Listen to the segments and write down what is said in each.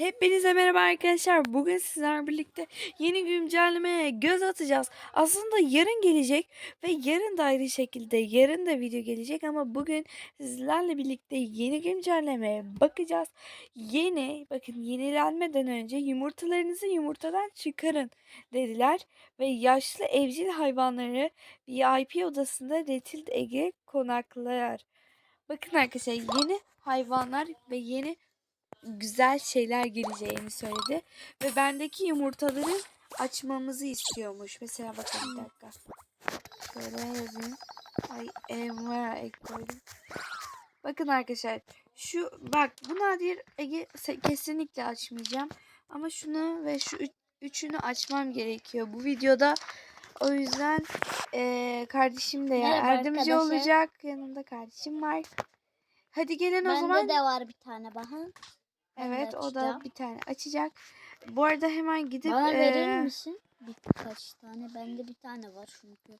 Hepinize merhaba arkadaşlar. Bugün sizlerle birlikte yeni güncellemeye göz atacağız. Aslında yarın gelecek ve yarın da ayrı şekilde yarın da video gelecek ama bugün sizlerle birlikte yeni güncellemeye bakacağız. Yeni bakın yenilenmeden önce yumurtalarınızı yumurtadan çıkarın dediler ve yaşlı evcil hayvanları VIP odasında Retil Ege konaklar. Bakın arkadaşlar yeni hayvanlar ve yeni güzel şeyler geleceğini söyledi. Ve bendeki yumurtaları açmamızı istiyormuş. Mesela bakın bir dakika. Şöyle yazayım. Ay Emre ek koydum. Bakın arkadaşlar. Şu bak bu nadir Ege kesinlikle açmayacağım. Ama şunu ve şu üç- üçünü açmam gerekiyor. Bu videoda o yüzden eee, kardeşim de ya Merhaba yardımcı arkadaşlar. olacak. Yanında kardeşim var. Hadi gelin o Bende zaman. de var bir tane bakın. Evet o da bir tane açacak. Bu arada hemen gidip Bana verir eee, misin? Birkaç tane. Bende bir tane var çünkü.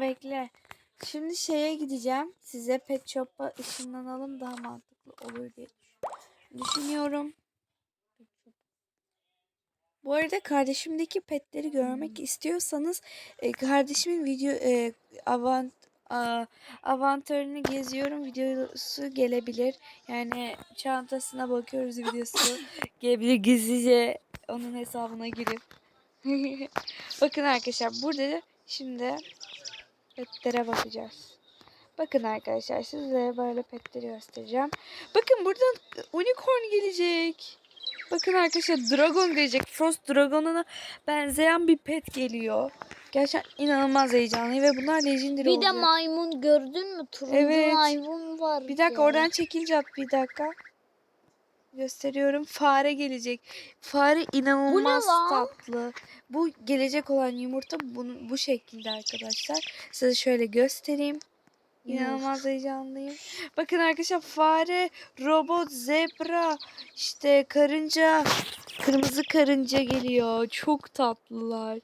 bekle. Şimdi şeye gideceğim. Size pet shop'a ışınlanalım daha mantıklı olur diye düş- düşünüyorum. Bu arada kardeşimdeki petleri görmek Hmm. istiyorsanız e, kardeşimin video e, avant avantörünü geziyorum videosu gelebilir. Yani çantasına bakıyoruz videosu gelebilir gizlice onun hesabına girip. Bakın arkadaşlar burada da şimdi petlere bakacağız. Bakın arkadaşlar sizlere böyle petleri göstereceğim. Bakın buradan unicorn gelecek. Bakın arkadaşlar dragon gelecek. Frost dragonuna benzeyen bir pet geliyor. Gerçekten inanılmaz heyecanlıyım ve bunlar legendary Bir de olacak. maymun gördün mü? Turuncu Evet. maymun var. Bir dakika ya. oradan çekilce at bir dakika. Gösteriyorum. Fare gelecek. Fare inanılmaz lan? tatlı. Bu gelecek olan yumurta bunu, bu şekilde arkadaşlar. Size şöyle göstereyim. İnanılmaz heyecanlıyım. Bakın arkadaşlar fare, robot, zebra, işte karınca, kırmızı karınca geliyor. Çok tatlılar.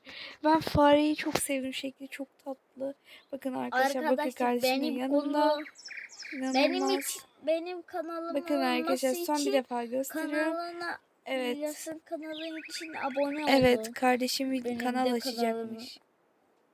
Ben fareyi çok sevdim. Şekli çok tatlı. Bakın arkadaşlar, bakın Arkadaşlar kardeşimin benim yanında. konu benim hiç benim kanalım Bakın arkadaşlar son bir defa gösteriyorum. kanalına Evet. İlyas'ın kanalı için abone olun. Evet kardeşim bir Benim kanal açacakmış.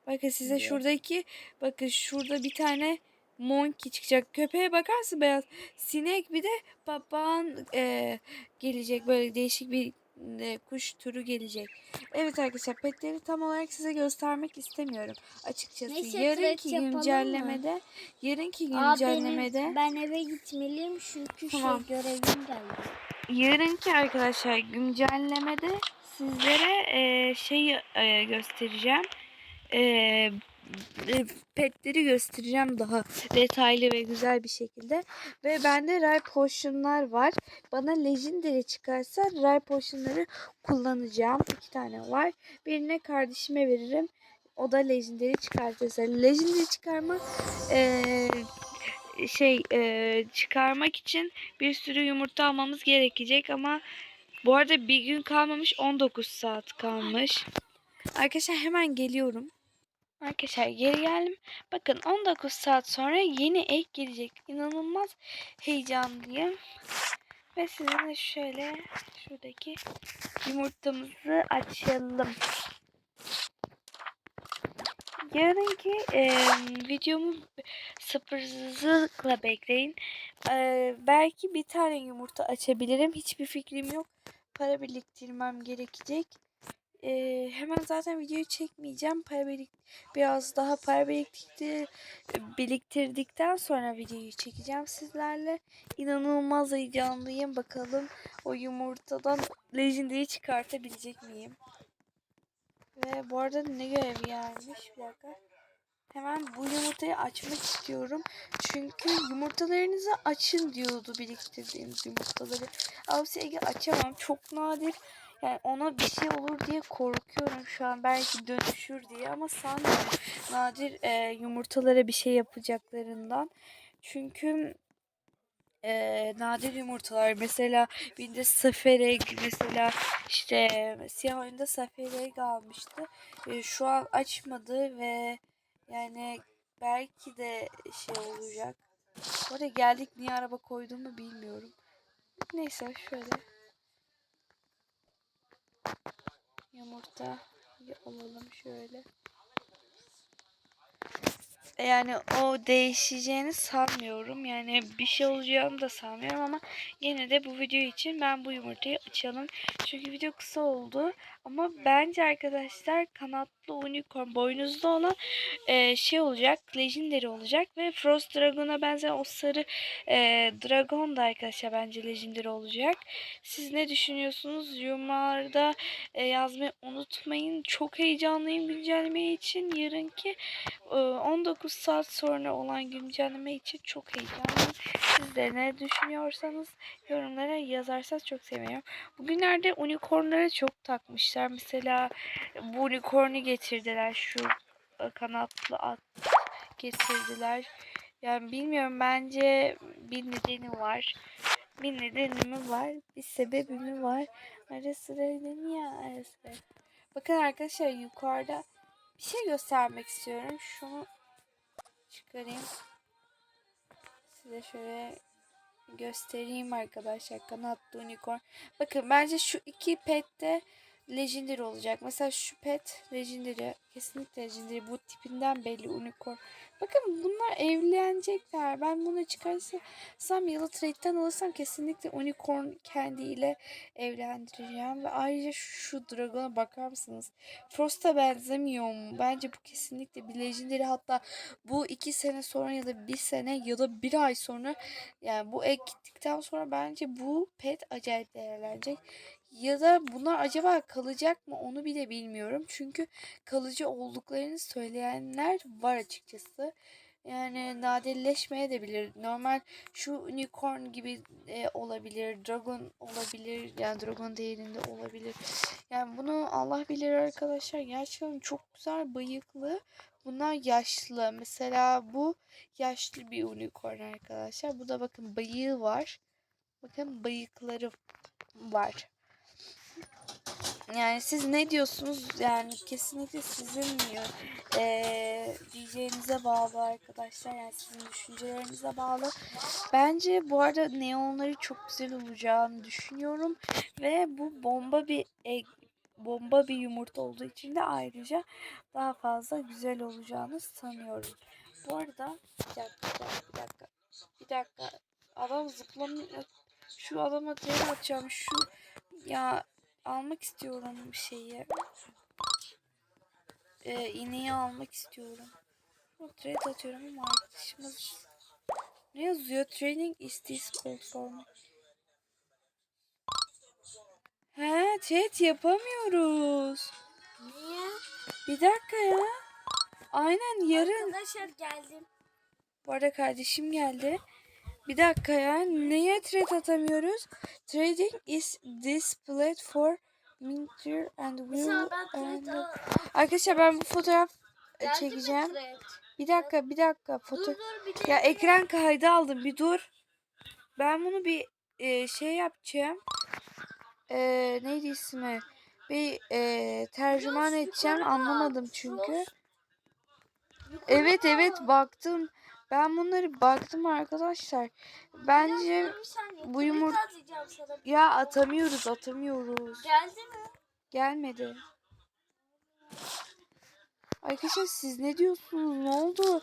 Bakın size Biliyor. şuradaki bakın şurada bir tane monkey çıkacak. Köpeğe bakarsın beyaz. Sinek bir de papağan e, gelecek. Böyle değişik bir e, kuş türü gelecek. Evet arkadaşlar petleri tam olarak size göstermek istemiyorum. Açıkçası Neyse, yarınki yapalım mı? güncellemede yarınki Aa, güncellemede benim, ben eve gitmeliyim çünkü Tamam. şey görevim geldi. Yarınki arkadaşlar güncellemede sizlere e, şeyi e, göstereceğim. E, petleri göstereceğim daha detaylı ve güzel bir şekilde. Ve bende rare potionlar var. Bana legendary çıkarsa rare potionları kullanacağım. İki tane var. Birine kardeşime veririm. O da legendary çıkartırsa. Legendary çıkarma e, şey e, çıkarmak için bir sürü yumurta almamız gerekecek ama bu arada bir gün kalmamış 19 saat kalmış. Arkadaşlar hemen geliyorum. Arkadaşlar geri geldim. Bakın 19 saat sonra yeni ek gelecek. İnanılmaz heyecanlıyım. Ve sizinle şöyle şuradaki yumurtamızı açalım. Yarınki e, videomu sabırsızlıkla bekleyin. E, belki bir tane yumurta açabilirim. Hiçbir fikrim yok. Para biriktirmem gerekecek. E, hemen zaten videoyu çekmeyeceğim. Para birik biraz daha para biriktirdi biriktirdikten sonra videoyu çekeceğim sizlerle. İnanılmaz heyecanlıyım. Bakalım o yumurtadan Legendary'i çıkartabilecek miyim? Ve bu arada ne görevi gelmiş? Bir dakika. Hemen bu yumurtayı açmak istiyorum. Çünkü yumurtalarınızı açın diyordu biriktirdiğimiz yumurtaları. Avsi Ege açamam. Çok nadir. Yani ona bir şey olur diye korkuyorum şu an. Belki dönüşür diye ama sanmıyorum. Nadir e, yumurtalara bir şey yapacaklarından. Çünkü e, nadir yumurtalar mesela bir de safereg mesela işte siyah oyunda safereg almıştı. E, şu an açmadı ve yani belki de şey olacak. Oraya geldik niye araba koyduğumu bilmiyorum. Neyse şöyle. Yumurta alalım şöyle. Yani o değişeceğini sanmıyorum. Yani bir şey olacağını da sanmıyorum ama yine de bu video için ben bu yumurtayı açalım. Çünkü video kısa oldu. Ama bence arkadaşlar kanatlı unicorn boynuzlu olan e, şey olacak. Legendary olacak ve Frost Dragon'a benzeyen o sarı e, dragon da arkadaşlar bence Legendary olacak. Siz ne düşünüyorsunuz? Yorumlarda e, yazmayı unutmayın. Çok heyecanlıyım güncelleme için. Yarınki e, 19 saat sonra olan güncelleme için çok heyecanlıyım. Siz de ne düşünüyorsanız yorumlara yazarsanız çok sevinirim. Bugünlerde unicornlara çok takmışlar. Mesela bu unicornu getirdiler. Şu e, kanatlı at getirdiler. Yani bilmiyorum bence bir nedeni var. Bir nedeni mi var? Bir sebebi mi var? Ara sıra niye ara sıra? Bakın arkadaşlar yukarıda bir şey göstermek istiyorum. Şunu çıkarayım. Size şöyle göstereyim arkadaşlar. Kanatlı unicorn. Bakın bence şu iki pet de legendary olacak. Mesela şu pet legendary. Kesinlikle legendary. Bu tipinden belli unicorn. Bakın bunlar evlenecekler. Ben bunu çıkarsam ya da trade'den alırsam kesinlikle unicorn kendiyle evlendireceğim. Ve ayrıca şu dragona bakar mısınız? Frost'a benzemiyor mu? Bence bu kesinlikle bir legendary. Hatta bu iki sene sonra ya da bir sene ya da bir ay sonra yani bu ek gittikten sonra bence bu pet acayip değerlenecek. Ya da bunlar acaba kalacak mı onu bile bilmiyorum. Çünkü kalıcı olduklarını söyleyenler var açıkçası. Yani nadirleşmeye de bilir. Normal şu unicorn gibi e, olabilir. Dragon olabilir. Yani dragon değerinde olabilir. Yani bunu Allah bilir arkadaşlar. Gerçekten çok güzel bıyıklı. Bunlar yaşlı. Mesela bu yaşlı bir unicorn arkadaşlar. Bu da bakın bıyığı var. Bakın bıyıkları var. Yani siz ne diyorsunuz? Yani kesinlikle sizin eee diyeceğinize bağlı arkadaşlar. Yani sizin düşüncelerinize bağlı. Bence bu arada neonları çok güzel olacağını düşünüyorum. Ve bu bomba bir egg, bomba bir yumurta olduğu için de ayrıca daha fazla güzel olacağını sanıyorum. Bu arada bir dakika, bir dakika, bir dakika. Adam zıplamıyor. Şu adama tek atacağım. Şu ya almak istiyorum bir şeyi. Ee, iğneyi almak istiyorum. Trade atıyorum ama arkadaşımız ne yazıyor? Training is this platform. He, chat yapamıyoruz. Niye? Bir dakika ya. Aynen yarın. Arkadaşlar geldim. Bu arada kardeşim geldi. Bir dakika ya. Neye trade atamıyoruz? Trading is displayed for Minter and will and- Arkadaşlar ben bu fotoğraf e, Geldi çekeceğim. Bir dakika bir dakika Dur foto. dur bir Ya ekran kaydı aldım bir dur. Ben bunu bir e, şey yapacağım. E, neydi ismi? Bir e, tercüman Biraz edeceğim. Anlamadım çünkü. Yukarı Evet evet bak. baktım. Ben bunları baktım arkadaşlar. Bence bu yumurta- ya atamıyoruz atamıyoruz. Geldi mi? Gelmedi. Arkadaşlar siz ne diyorsunuz? Ne oldu?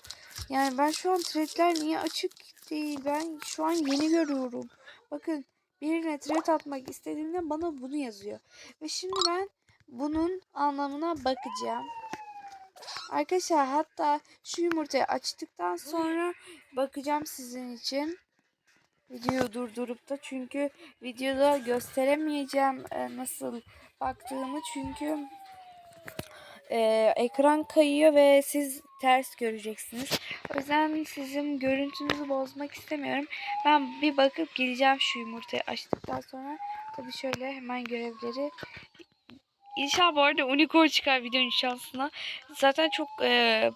Yani ben şu an threadler niye açık değil? Ben şu an yeni görüyorum. Bakın birine thread atmak istediğimde bana bunu yazıyor. Ve şimdi ben bunun anlamına bakacağım. Arkadaşlar hatta şu yumurtayı açtıktan sonra bakacağım sizin için. Videoyu durdurup da çünkü videoda gösteremeyeceğim e, nasıl baktığımı çünkü e, ekran kayıyor ve siz ters göreceksiniz. O yüzden sizin görüntünüzü bozmak istemiyorum. Ben bir bakıp geleceğim şu yumurtayı açtıktan sonra. Tabii şöyle hemen görevleri İnşallah bu arada unicorn çıkar videonun şansına. Zaten çok e,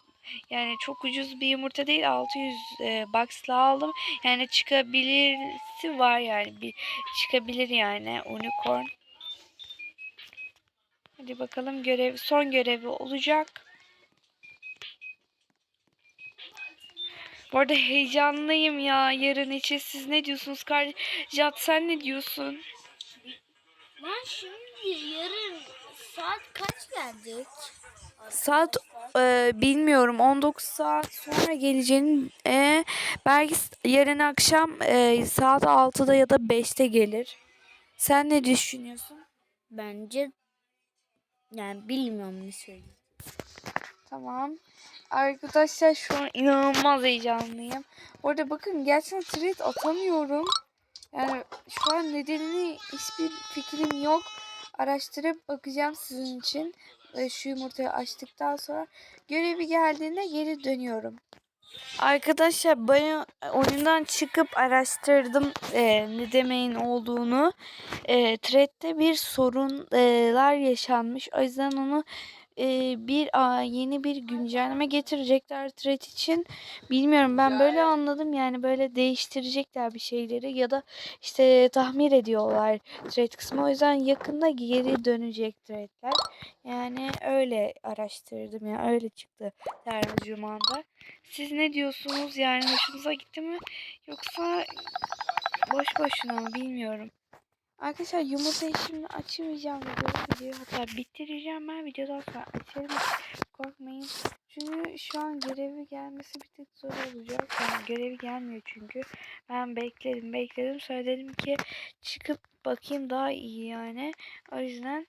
yani çok ucuz bir yumurta değil 600 e, box'la aldım. Yani çıkabilirsi var yani bir çıkabilir yani unicorn. Hadi bakalım görev son görevi olacak. Bu arada heyecanlıyım ya yarın için. Siz ne diyorsunuz kardeş? Jat sen ne diyorsun? Lan şimdi yarın saat kaç geldik? Saat e, bilmiyorum 19 saat sonra geleceğini e, belki yarın akşam e, saat 6'da ya da 5'te gelir. Sen ne düşünüyorsun? Bence yani bilmiyorum ne söyleyeyim. Tamam. Arkadaşlar şu an inanılmaz heyecanlıyım. Orada bakın gerçekten tweet atamıyorum. Yani şu an nedenini hiçbir fikrim yok. Araştırıp bakacağım sizin için. Ve şu yumurtayı açtıktan sonra görevi geldiğinde geri dönüyorum. Arkadaşlar ben oyundan çıkıp araştırdım e, ne demeyin olduğunu. E, thread'de bir sorunlar yaşanmış. O yüzden onu e, bir aa, yeni bir güncelleme getirecekler thread için. Bilmiyorum ben böyle anladım yani böyle değiştirecekler bir şeyleri ya da işte tahmin ediyorlar thread kısmı. O yüzden yakında geri dönecek threadler. Yani öyle araştırdım ya öyle çıktı tercümanda. Siz ne diyorsunuz yani hoşunuza gitti mi yoksa boş boşuna mı bilmiyorum. Arkadaşlar yumurtayı şimdi açmayacağım videoyu, videoyu hatta bitireceğim ben videodan sonra açarım korkmayın. Çünkü şu an görevi gelmesi bir tık zor olacak. Yani görevi gelmiyor çünkü. Ben bekledim bekledim sonra dedim ki çıkıp bakayım daha iyi yani. O yüzden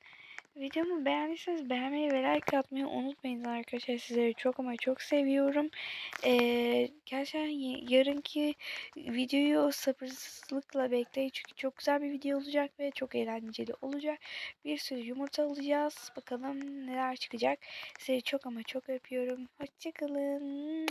videomu beğendiyseniz beğenmeyi ve like atmayı unutmayın arkadaşlar. Sizleri çok ama çok seviyorum. Ee, gerçekten yarınki videoyu sabırsızlıkla bekleyin. Çünkü çok güzel bir video olacak ve çok eğlenceli olacak. Bir sürü yumurta alacağız. Bakalım neler çıkacak. Sizi çok ama çok öpüyorum. Hoşçakalın.